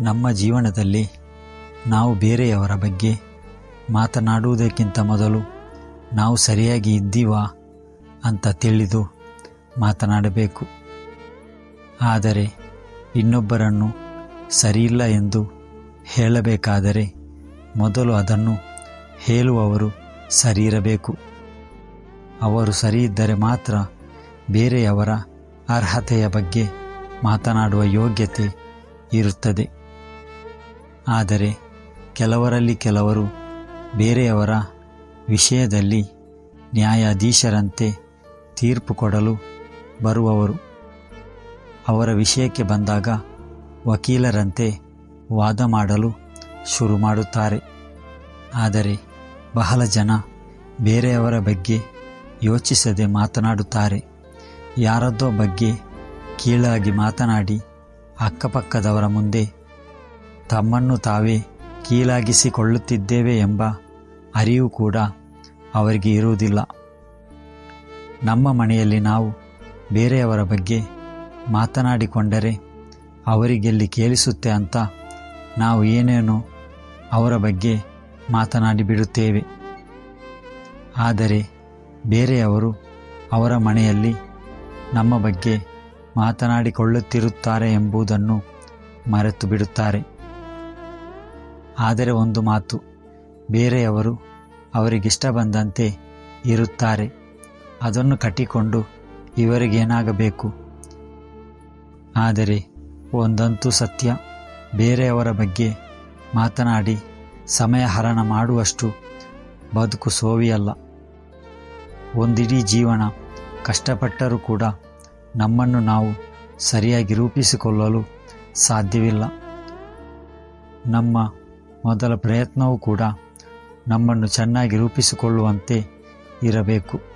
ನಮ್ಮ ಜೀವನದಲ್ಲಿ ನಾವು ಬೇರೆಯವರ ಬಗ್ಗೆ ಮಾತನಾಡುವುದಕ್ಕಿಂತ ಮೊದಲು ನಾವು ಸರಿಯಾಗಿ ಇದ್ದೀವಾ ಅಂತ ತಿಳಿದು ಮಾತನಾಡಬೇಕು. ಆದರೆ ಇನ್ನೊಬ್ಬರನ್ನು ಸರಿಯಿಲ್ಲ ಎಂದು ಹೇಳಬೇಕಾದರೆ ಮೊದಲು ಅದನ್ನು ಹೇಳುವವರು ಸರಿಯಿರಬೇಕು. ಅವರು ಸರಿಯಿದ್ದರೆ ಮಾತ್ರ ಬೇರೆಯವರ ಅರ್ಹತೆಯ ಬಗ್ಗೆ ಮಾತನಾಡುವ ಯೋಗ್ಯತೆ ಇರುತ್ತದೆ. ಆದರೆ ಕೆಲವರಲ್ಲಿ ಕೆಲವರು ಬೇರೆಯವರ ವಿಷಯದಲ್ಲಿ ನ್ಯಾಯಾಧೀಶರಂತೆ ತೀರ್ಪು ಕೊಡಲು ಬರುವವರು. ಅವರ ವಿಷಯಕ್ಕೆ ಬಂದಾಗ ವಕೀಲರಂತೆ ವಾದ ಮಾಡಲು ಶುರು ಮಾಡುತ್ತಾರೆ. ಆದರೆ ಬಹಳ ಜನ ಬೇರೆಯವರ ಬಗ್ಗೆ ಯೋಚಿಸದೆ ಮಾತನಾಡುತ್ತಾರೆ. ಯಾರದ್ದೋ ಬಗ್ಗೆ ಕೀಳಾಗಿ ಮಾತನಾಡಿ ಅಕ್ಕಪಕ್ಕದವರ ಮುಂದೆ ತಮ್ಮನ್ನು ತಾವೇ ಕೀಲಾಗಿಸಿಕೊಳ್ಳುತ್ತಿದ್ದೇವೆ ಎಂಬ ಅರಿವು ಕೂಡ ಅವರಿಗೆ ಇರುವುದಿಲ್ಲ. ನಮ್ಮ ಮನೆಯಲ್ಲಿ ನಾವು ಬೇರೆಯವರ ಬಗ್ಗೆ ಮಾತನಾಡಿಕೊಂಡರೆ ಅವರಿಗೆಲ್ಲಿ ಕೇಳಿಸುತ್ತೆ ಅಂತ ನಾವು ಏನೇನೋ ಅವರ ಬಗ್ಗೆ ಮಾತನಾಡಿ ಬಿಡುತ್ತೇವೆ ಆದರೆ ಬೇರೆಯವರು ಅವರ ಮನೆಯಲ್ಲಿ ನಮ್ಮ ಬಗ್ಗೆ ಮಾತನಾಡಿಕೊಳ್ಳುತ್ತಿರುತ್ತಾರೆ ಎಂಬುದನ್ನು ಮರೆತು ಬಿಡುತ್ತಾರೆ ಆದರೆ ಒಂದು ಮಾತು, ಬೇರೆಯವರು ಅವರಿಗಿಷ್ಟ ಬಂದಂತೆ ಇರುತ್ತಾರೆ. ಅದನ್ನು ಕಟ್ಟಿಕೊಂಡು ಇವರಿಗೇನಾಗಬೇಕು? ಆದರೆ ಒಂದಂತೂ ಸತ್ಯ, ಬೇರೆಯವರ ಬಗ್ಗೆ ಮಾತನಾಡಿ ಸಮಯ ಹರಣ ಮಾಡುವಷ್ಟು ಬದುಕು ಸೋವಿಯಲ್ಲ. ಒಂದಿಡೀ ಜೀವನ ಕಷ್ಟಪಟ್ಟರೂ ಕೂಡ ನಮ್ಮನ್ನು ನಾವು ಸರಿಯಾಗಿ ರೂಪಿಸಿಕೊಳ್ಳಲು ಸಾಧ್ಯವಿಲ್ಲ. ನಮ್ಮ ಮೊದಲ ಪ್ರಯತ್ನವೂ ಕೂಡ ನಮ್ಮನ್ನು ಚೆನ್ನಾಗಿ ರೂಪಿಸಿಕೊಳ್ಳುವಂತೆ ಇರಬೇಕು.